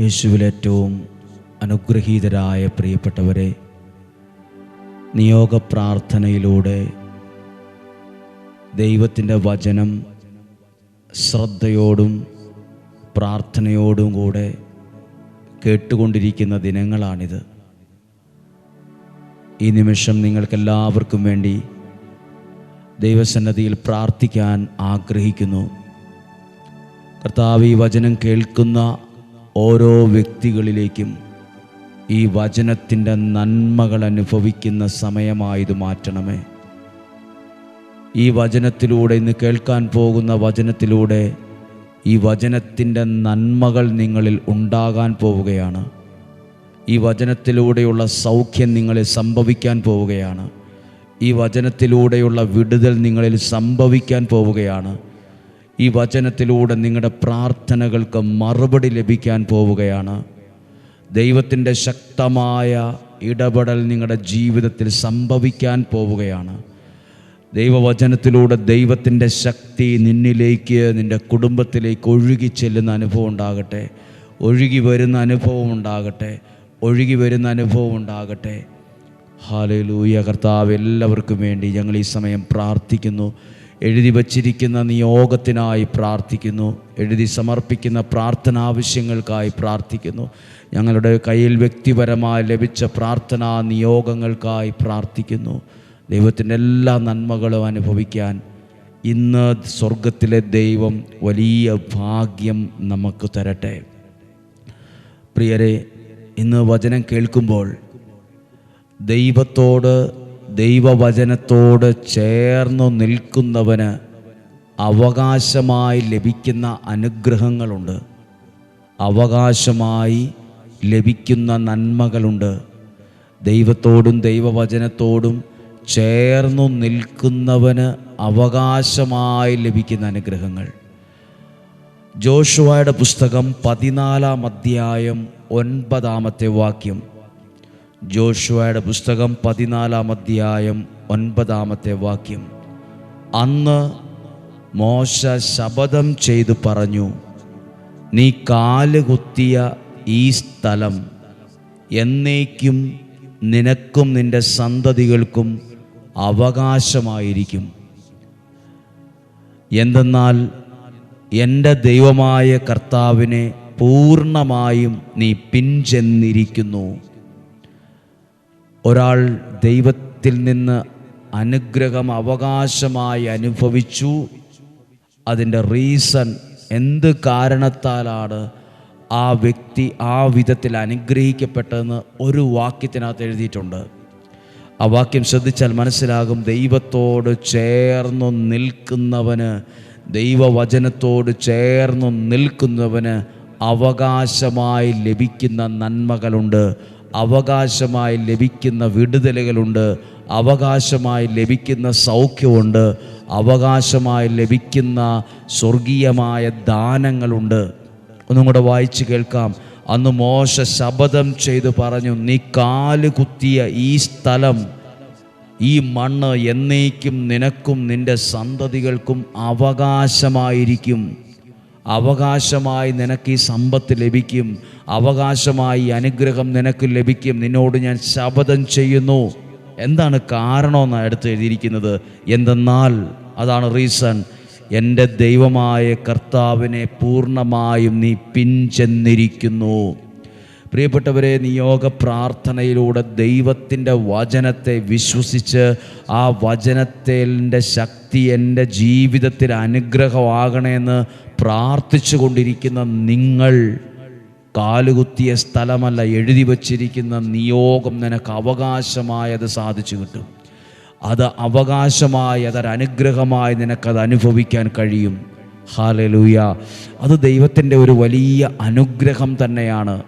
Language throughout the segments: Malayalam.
യേശുവിൽ ഏറ്റവും അനുഗ്രഹീതരായ പ്രിയപ്പെട്ടവരെ നിയോഗ പ്രാർത്ഥനയിലൂടെ ദൈവത്തിന്റെ വചനം ശ്രദ്ധയോടും പ്രാർത്ഥനയോടും കൂടെ കേട്ടുകൊണ്ടിരിക്കുന്ന ദിനങ്ങളാണിത്. ഈ നിമിഷം നിങ്ങൾക്കെല്ലാവർക്കും വേണ്ടി ദൈവസന്നദ്ധിയിൽ പ്രാർത്ഥിക്കാൻ ആഗ്രഹിക്കുന്നു. കർത്താവ് ഈ വചനം കേൾക്കുന്ന ഓരോ വ്യക്തികളിലേക്കും ഈ വചനത്തിന്റെ നന്മകൾ അനുഭവിക്കുന്ന സമയമായത് മാറ്റണമേ. ഈ വചനത്തിലൂടെ ഇന്ന് കേൾക്കാൻ പോകുന്ന വചനത്തിലൂടെ ഈ വചനത്തിന്റെ നന്മകൾ നിങ്ങളിൽ ഉണ്ടാകാൻ പോവുകയാണ്. ഈ വചനത്തിലൂടെയുള്ള സൗഖ്യം നിങ്ങളിൽ സംഭവിക്കാൻ പോവുകയാണ്. ഈ വചനത്തിലൂടെയുള്ള വിടുതൽ നിങ്ങളിൽ സംഭവിക്കാൻ പോവുകയാണ്. ഈ വചനത്തിലൂടെ നിങ്ങളുടെ പ്രാർത്ഥനകൾക്ക് മറുപടി ലഭിക്കാൻ പോവുകയാണ്. ദൈവത്തിന്റെ ശക്തമായ ഇടപെടൽ നിങ്ങളുടെ ജീവിതത്തിൽ സംഭവിക്കാൻ പോവുകയാണ്. ദൈവവചനത്തിലൂടെ ദൈവത്തിന്റെ ശക്തി നിന്നിലേക്ക് നിന്റെ കുടുംബത്തിലേക്ക് ഒഴുകി ചെല്ലുന്ന അനുഭവം ഉണ്ടാകട്ടെ. ഒഴുകി വരുന്ന അനുഭവം ഉണ്ടാകട്ടെ. ഒഴുകി വരുന്ന അനുഭവം ഉണ്ടാകട്ടെ. ഹാലലൂയ കർത്താവ് എല്ലാവർക്കും വേണ്ടി ഞങ്ങൾ ഈ സമയം പ്രാർത്ഥിക്കുന്നു. എഴുതി വച്ചിരിക്കുന്ന നിയോഗത്തിനായി പ്രാർത്ഥിക്കുന്നു. എഴുതി സമർപ്പിക്കുന്ന പ്രാർത്ഥന ആവശ്യങ്ങൾക്കായി പ്രാർത്ഥിക്കുന്നു. ഞങ്ങളുടെ കയ്യിൽ വ്യക്തിപരമായി ലഭിച്ച പ്രാർത്ഥനാ നിയോഗങ്ങൾക്കായി പ്രാർത്ഥിക്കുന്നു. ദൈവത്തിന്റെ എല്ലാ നന്മകളും അനുഭവിക്കാൻ ഇന്ന് സ്വർഗത്തിലെ ദൈവം വലിയ ഭാഗ്യം നമുക്ക് തരട്ടെ. പ്രിയരെ ഇന്ന് വചനം കേൾക്കുമ്പോൾ ദൈവത്തോട് ദൈവവചനത്തോട് ചേർന്നു നിൽക്കുന്നവന് അവകാശമായി ലഭിക്കുന്ന അനുഗ്രഹങ്ങളുണ്ട്. അവകാശമായി ലഭിക്കുന്ന നന്മകളുണ്ട്. ദൈവത്തോടും ദൈവവചനത്തോടും ചേർന്നു നിൽക്കുന്നവന് അവകാശമായി ലഭിക്കുന്ന അനുഗ്രഹങ്ങൾ. ജോഷുവയുടെ പുസ്തകം പതിനാലാം അധ്യായം ഒൻപതാമത്തെ വാക്യം. ജോഷുവയുടെ പുസ്തകം പതിനാലാം അധ്യായം ഒൻപതാമത്തെ വാക്യം. അന്ന് മോശ ശപഥം ചെയ്തു പറഞ്ഞു നീ കാലുകുത്തിയ ഈ സ്ഥലം എന്നേക്കും നിനക്കും നിന്റെ സന്തതികൾക്കും അവകാശമായിരിക്കും. എന്തെന്നാൽ എന്റെ ദൈവമായ കർത്താവിനെ പൂർണമായും നീ പിൻചെന്നിരിക്കുന്നു. ഒരാൾ ദൈവത്തിൽ നിന്ന് അനുഗ്രഹം അവകാശമായി അനുഭവിച്ചു. അതിന്റെ റീസൺ എന്ത് കാരണത്താലാണ് ആ വ്യക്തി ആ വിധത്തിൽ അനുഗ്രഹിക്കപ്പെട്ടതെന്ന് ഒരു വാക്യത്തിനകത്ത് എഴുതിയിട്ടുണ്ട്. ആ വാക്യം ശ്രദ്ധിച്ചാൽ മനസ്സിലാകും ദൈവത്തോട് ചേർന്നു നിൽക്കുന്നവന് ദൈവവചനത്തോട് ചേർന്നു നിൽക്കുന്നവന് അവകാശമായി ലഭിക്കുന്ന നന്മകളുണ്ട്. അവകാശമായി ലഭിക്കുന്ന വിടുതലുകളുണ്ട് അവകാശമായി ലഭിക്കുന്ന സൗഖ്യമുണ്ട് അവകാശമായി ലഭിക്കുന്ന സ്വർഗീയമായ ദാനങ്ങളുണ്ട്. ഒന്നും കൂടെ വായിച്ച് കേൾക്കാം. അന്ന് മോശ ശപഥം ചെയ്തു പറഞ്ഞു നീ കാൽ കുത്തിയ ഈ സ്ഥലം ഈ മണ്ണ് എന്നേക്കും നിനക്കും നിന്റെ സന്തതികൾക്കും അവകാശമായിരിക്കും. അവകാശമായി നിനക്ക് ഈ സമ്പത്ത് ലഭിക്കും. അവകാശമായി അനുഗ്രഹം നിനക്ക് ലഭിക്കും. നിന്നോട് ഞാൻ ശപഥം ചെയ്യുന്നു. എന്താണ് കാരണമെന്നാണ് എടുത്ത് എഴുതിയിരിക്കുന്നത്? എന്തെന്നാൽ അതാണ് റീസൺ എന്റെ ദൈവമായ കർത്താവിനെ പൂർണമായും നീ പിൻചെന്നിരിക്കുന്നു. പ്രിയപ്പെട്ടവരെ നിയോഗ പ്രാർത്ഥനയിലൂടെ ദൈവത്തിന്റെ വചനത്തെ വിശ്വസിച്ച് ആ വചനത്തിന്റെ ശക്തി എന്റെ ജീവിതത്തിൽ അനുഗ്രഹമാകണമെന്ന് പ്രാർത്ഥിച്ചു കൊണ്ടിരിക്കുന്ന നിങ്ങൾ കാലുകുത്തിയ സ്ഥലമല്ല എഴുതി വച്ചിരിക്കുന്ന നിയോഗം നിനക്ക് അവകാശമായത് സാധിച്ചു കിട്ടും. അത് അവകാശമായി അതൊരനുഗ്രഹമായി നിനക്കത് അനുഭവിക്കാൻ കഴിയും. ഹാലലൂയ അത് ദൈവത്തിന്റെ ഒരു വലിയ അനുഗ്രഹം തന്നെയാണ്.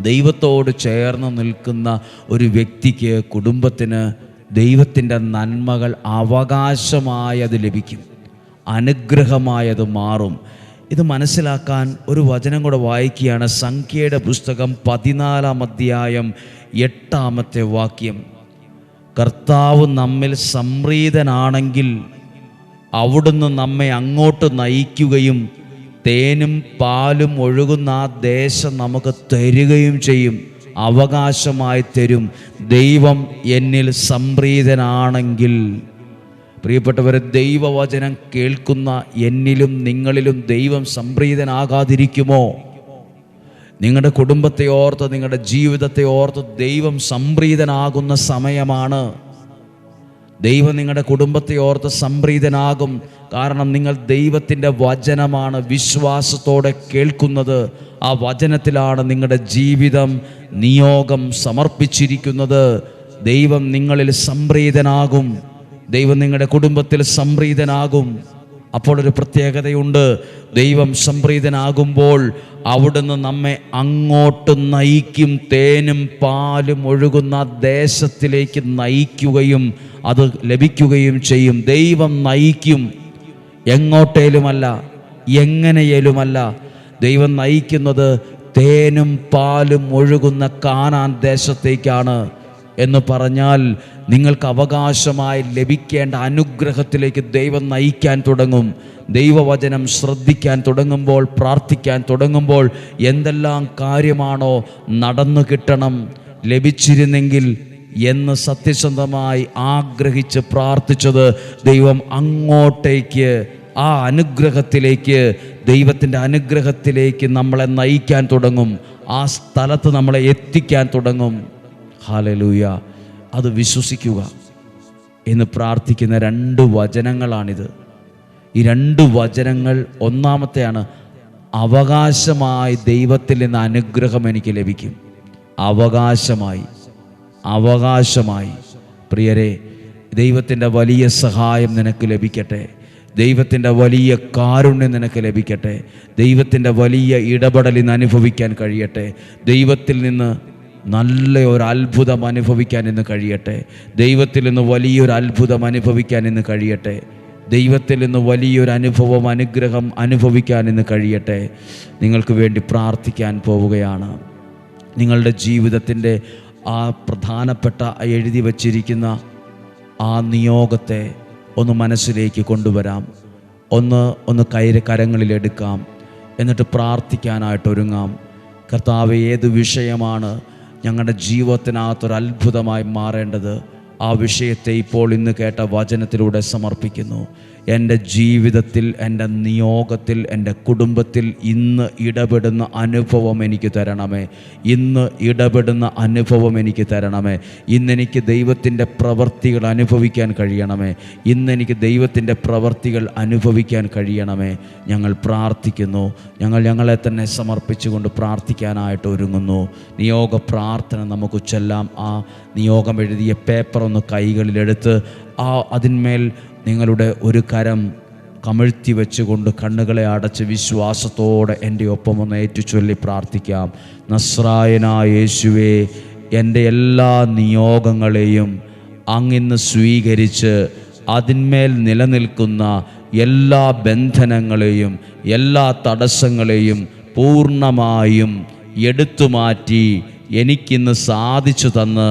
ദൈവത്തോട് ചേർന്ന് നിൽക്കുന്ന ഒരു വ്യക്തിക്ക് കുടുംബത്തിന് ദൈവത്തിന്റെ നന്മകൾ അവകാശമായി അത് ലഭിക്കും. അനുഗ്രഹമായി അത് മാറും. ഇത് മനസ്സിലാക്കാൻ ഒരു വചനം കൂടെ വായിക്കുകയാണ്. സംഖ്യയുടെ പുസ്തകം പതിനാലാം അധ്യായം എട്ടാമത്തെ വാക്യം. കർത്താവ് നമ്മിൽ സംപ്രീതനാണെങ്കിൽ അവിടുന്ന് നമ്മെ അങ്ങോട്ട് നയിക്കുകയും തേനും പാലും ഒഴുകുന്ന ആ ദേശം നമുക്ക് തരികയും ചെയ്യും. അവകാശമായി തരും. ദൈവം എന്നിൽ സംപ്രീതനാണെങ്കിൽ പ്രിയപ്പെട്ടവരെ ദൈവവചനം കേൾക്കുന്ന എന്നിലും നിങ്ങളിലും ദൈവം സംപ്രീതനാകാതിരിക്കുമോ? നിങ്ങളുടെ കുടുംബത്തെ ഓർത്ത് നിങ്ങളുടെ ജീവിതത്തെ ഓർത്ത് ദൈവം സംപ്രീതനാകുന്ന സമയമാണ്. ദൈവം നിങ്ങളുടെ കുടുംബത്തെ ഓർത്ത് സംപ്രീതനാകും. കാരണം നിങ്ങൾ ദൈവത്തിന്റെ വചനമാണ് വിശ്വാസത്തോടെ കേൾക്കുന്നത്. ആ വചനത്തിലാണ് നിങ്ങളുടെ ജീവിതം നിയോഗം സമർപ്പിച്ചിരിക്കുന്നത്. ദൈവം നിങ്ങളിൽ സംപ്രീതനാകും. ദൈവം നിങ്ങളുടെ കുടുംബത്തിൽ സംപ്രീതനാകും. അപ്പോൾ ഒരു പ്രത്യേകതയുണ്ട്. ദൈവം സംപ്രീതനാകുമ്പോൾ അവിടുന്ന് നമ്മെ അങ്ങോട്ട് നയിക്കും. തേനും പാലും ഒഴുകുന്ന ദേശത്തിലേക്ക് നയിക്കുകയും അത് ലഭിക്കുകയും ചെയ്യും. ദൈവം നയിക്കും. എങ്ങോട്ടേലുമല്ല എങ്ങനെയേലുമല്ല. ദൈവം നയിക്കുന്നത് തേനും പാലും ഒഴുകുന്ന കാനാൻ ദേശത്തേക്കാണ്. എന്ന് പറഞ്ഞാൽ നിങ്ങൾക്ക് അവകാശമായി ലഭിക്കേണ്ട അനുഗ്രഹത്തിലേക്ക് ദൈവം നയിക്കാൻ തുടങ്ങും. ദൈവവചനം ശ്രദ്ധിക്കാൻ തുടങ്ങുമ്പോൾ പ്രാർത്ഥിക്കാൻ തുടങ്ങുമ്പോൾ എന്തെല്ലാം കാര്യമാണോ നടന്നു കിട്ടണം ലഭിച്ചിരുന്നെങ്കിൽ എന്ന് സത്യസന്ധമായി ആഗ്രഹിച്ച് പ്രാർത്ഥിച്ചത് ദൈവം അങ്ങോട്ടേക്ക് ആ അനുഗ്രഹത്തിലേക്ക് ദൈവത്തിന്റെ അനുഗ്രഹത്തിലേക്ക് നമ്മളെ നയിക്കാൻ തുടങ്ങും. ആ സ്ഥലത്ത് നമ്മളെ എത്തിക്കാൻ തുടങ്ങും. ഹാലലൂയ. അത് വിശ്വസിക്കുക എന്ന് പ്രാർത്ഥിക്കുന്ന രണ്ട് വചനങ്ങളാണിത്. ഈ രണ്ട് വചനങ്ങൾ ഒന്നാമത്തെയാണ് അവകാശമായി ദൈവത്തിൽ നിന്ന് അനുഗ്രഹം എനിക്ക് ലഭിക്കും. അവകാശമായി അവകാശമായി. പ്രിയരെ ദൈവത്തിന്റെ വലിയ സഹായം നിനക്ക് ലഭിക്കട്ടെ. ദൈവത്തിന്റെ വലിയ കാരുണ്യം നിനക്ക് ലഭിക്കട്ടെ. ദൈവത്തിന്റെ വലിയ ഇടപെടൽ ഇന്ന് അനുഭവിക്കാൻ കഴിയട്ടെ. ദൈവത്തിൽ നിന്ന് നല്ല ഒരു അത്ഭുതം അനുഭവിക്കാൻ ഇന്ന് കഴിയട്ടെ. ദൈവത്തിൽ നിന്ന് വലിയൊരു അത്ഭുതം അനുഭവിക്കാൻ ഇന്ന് കഴിയട്ടെ. ദൈവത്തിൽ നിന്ന് വലിയൊരു അനുഭവം അനുഗ്രഹം അനുഭവിക്കാൻ ഇന്ന് കഴിയട്ടെ. നിങ്ങൾക്ക് വേണ്ടി പ്രാർത്ഥിക്കാൻ പോവുകയാണ്. നിങ്ങളുടെ ജീവിതത്തിന്റെ ആ പ്രധാനപ്പെട്ട എഴുതി വച്ചിരിക്കുന്ന ആ നിയോഗത്തെ ഒന്ന് മനസ്സിലേക്ക് കൊണ്ടുവരാം. ഒന്ന് ഒന്ന് കൈര് കരങ്ങളിലെടുക്കാം എന്നിട്ട് പ്രാർത്ഥിക്കാനായിട്ട് ഒരുങ്ങാം. കർത്താവ് ഏത് വിഷയമാണ് ഞങ്ങളുടെ ജീവിതത്തിനകത്തൊരു അത്ഭുതമായി മാറേണ്ടത് ആ വിഷയത്തെ ഇപ്പോൾ ഇന്ന് കേട്ട വചനത്തിലൂടെ സമർപ്പിക്കുന്നു. എന്റെ ജീവിതത്തിൽ എന്റെ നിയോഗത്തിൽ എന്റെ കുടുംബത്തിൽ ഇന്ന് ഇടപെടുന്ന അനുഭവം എനിക്ക് തരണമേ. ഇന്ന് ഇടപെടുന്ന അനുഭവം എനിക്ക് തരണമേ. ഇന്നെനിക്ക് ദൈവത്തിന്റെ പ്രവൃത്തികൾ അനുഭവിക്കാൻ കഴിയണമേ. ഇന്നെനിക്ക് ദൈവത്തിന്റെ പ്രവൃത്തികൾ അനുഭവിക്കാൻ കഴിയണമേ. ഞങ്ങൾ പ്രാർത്ഥിക്കുന്നു. ഞങ്ങൾ ഞങ്ങളെ തന്നെ സമർപ്പിച്ചുകൊണ്ട് പ്രാർത്ഥിക്കാനായിട്ട് ഒരുങ്ങുന്നു. നിയോഗ പ്രാർത്ഥന നമുക്ക് ചൊല്ലാം. ആ നിയോഗം എഴുതിയ പേപ്പർ ഒന്ന് കൈകളിലെടുത്ത് ആ അതിന്മേൽ നിങ്ങളുടെ ഒരു കരം കമിഴ്ത്തി വെച്ചുകൊണ്ട് കണ്ണുകളെ അടച്ച് വിശ്വാസത്തോടെ എന്റെ ഒപ്പം ഒന്ന് ഏറ്റുചൊല്ലി പ്രാർത്ഥിക്കാം. നസ്രായനായ യേശുവേ എന്റെ എല്ലാ നിയോഗങ്ങളെയും അങ്ങിന്ന് സ്വീകരിച്ച് അതിന്മേൽ നിലനിൽക്കുന്ന എല്ലാ ബന്ധനങ്ങളെയും എല്ലാ തടസ്സങ്ങളെയും പൂർണമായും എടുത്തു മാറ്റി എനിക്കിന്ന് സാധിച്ചു തന്ന്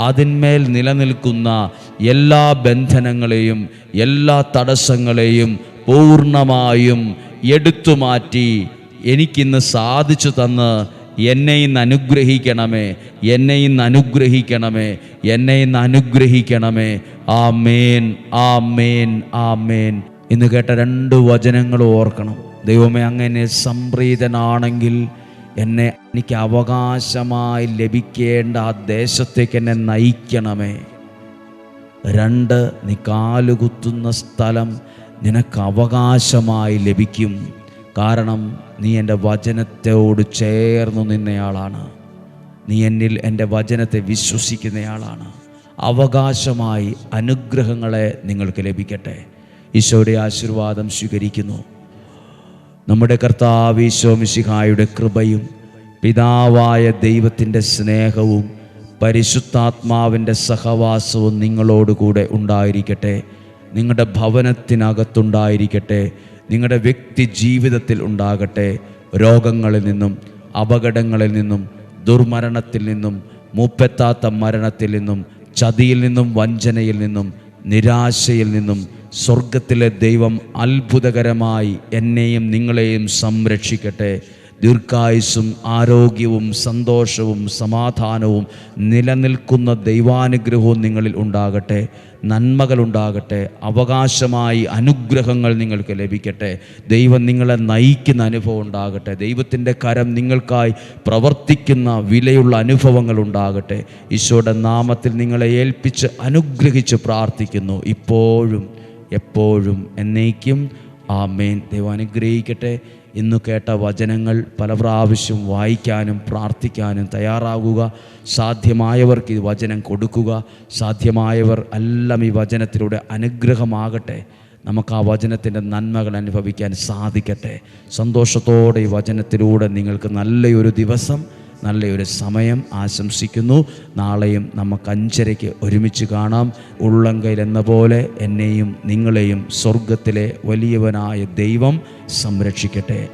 അതിന്മേൽ നിലനിൽക്കുന്ന എല്ലാ ബന്ധനങ്ങളെയും എല്ലാ തടസ്സങ്ങളെയും പൂർണമായും എടുത്തു മാറ്റി എനിക്കിന്ന് സാധിച്ചു തന്ന് എന്നെ ഇന്ന് അനുഗ്രഹിക്കണമേ എന്നെ ഇന്ന് അനുഗ്രഹിക്കണമേ എന്നെ ഇന്ന് അനുഗ്രഹിക്കണമേ. ആ മേൻ ആ മേൻ ആ മേൻ ഇന്ന് കേട്ട രണ്ട് വചനങ്ങൾ ഓർക്കണം. ദൈവമേ അങ്ങനെ സംപ്രീതനാണെങ്കിൽ എന്നെ എനിക്ക് അവകാശമായി ലഭിക്കേണ്ട ആ ദേശത്തേക്ക് എന്നെ നയിക്കണമേ. രണ്ട് നീ കാലുകുത്തുന്ന സ്ഥലം നിനക്ക് അവകാശമായി ലഭിക്കും. കാരണം നീ എന്റെ വചനത്തോട് ചേർന്നു നിന്നയാളാണ്. നീ എന്നിൽ എന്റെ വചനത്തെ വിശ്വസിക്കുന്നയാളാണ്. അവകാശമായി അനുഗ്രഹങ്ങളെ നിങ്ങൾക്ക് ലഭിക്കട്ടെ. ഈശോയുടെ ആശീർവാദം സ്വീകരിക്കുന്നു. നമ്മുടെ കർത്താവീശോമിശിഹായുടെ കൃപയും പിതാവായ ദൈവത്തിന്റെ സ്നേഹവും പരിശുദ്ധാത്മാവിന്റെ സഹവാസവും നിങ്ങളോടുകൂടെ ഉണ്ടായിരിക്കട്ടെ. നിങ്ങളുടെ ഭവനത്തിനകത്തുണ്ടായിരിക്കട്ടെ. നിങ്ങളുടെ വ്യക്തി ജീവിതത്തിൽ ഉണ്ടാകട്ടെ. രോഗങ്ങളിൽ നിന്നും അപകടങ്ങളിൽ നിന്നും ദുർമരണത്തിൽ നിന്നും മൂപ്പെത്താത്ത മരണത്തിൽ നിന്നും ചതിയിൽ നിന്നും വഞ്ചനയിൽ നിന്നും നിരാശയിൽ നിന്നും സ്വർഗത്തിലെ ദൈവം അത്ഭുതകരമായി എന്നെയും നിങ്ങളെയും സംരക്ഷിക്കട്ടെ. ദീർഘായുസ്സും ആരോഗ്യവും സന്തോഷവും സമാധാനവും നിലനിൽക്കുന്ന ദൈവാനുഗ്രഹവും നിങ്ങളിൽ ഉണ്ടാകട്ടെ. നന്മകളുണ്ടാകട്ടെ അവകാശമായി അനുഗ്രഹങ്ങൾ നിങ്ങൾക്ക് ലഭിക്കട്ടെ. ദൈവം നിങ്ങളെ നയിക്കുന്ന അനുഭവം ഉണ്ടാകട്ടെ. ദൈവത്തിന്റെ കരം നിങ്ങൾക്കായി പ്രവർത്തിക്കുന്ന വിലയുള്ള അനുഭവങ്ങൾ ഉണ്ടാകട്ടെ. ഈശോയുടെ നാമത്തിൽ നിങ്ങളെ ഏൽപ്പിച്ച് അനുഗ്രഹിച്ച് പ്രാർത്ഥിക്കുന്നു. ഇപ്പോഴും എപ്പോഴും എന്നേക്കും. ആമേൻ. ദൈവം അനുഗ്രഹിക്കട്ടെ ഇന്ന് കേട്ട വചനങ്ങൾ പല പ്രാവശ്യം വായിക്കാനും പ്രാർത്ഥിക്കാനും തയ്യാറാകുക. സാധ്യമായവർക്ക് ഈ വചനം കൊടുക്കുക. സാധ്യമായവർ എല്ലാം ഈ വചനത്തിലൂടെ അനുഗ്രഹമാകട്ടെ. നമുക്ക് ആ വചനത്തിന്റെ നന്മകൾ അനുഭവിക്കാൻ സാധിക്കട്ടെ. സന്തോഷത്തോടെ ഈ വചനത്തിലൂടെ നിങ്ങൾക്ക് നല്ലൊരു ദിവസം നല്ലൊരു സമയം ആശംസിക്കുന്നു. നാളെയും നമുക്ക് അഞ്ചരയ്ക്ക് ഒരുമിച്ച് കാണാം. ഉള്ളങ്കയിൽ എന്ന പോലെ എന്നെയും നിങ്ങളെയും സ്വർഗത്തിലെ വലിയവനായ ദൈവം സംരക്ഷിക്കട്ടെ.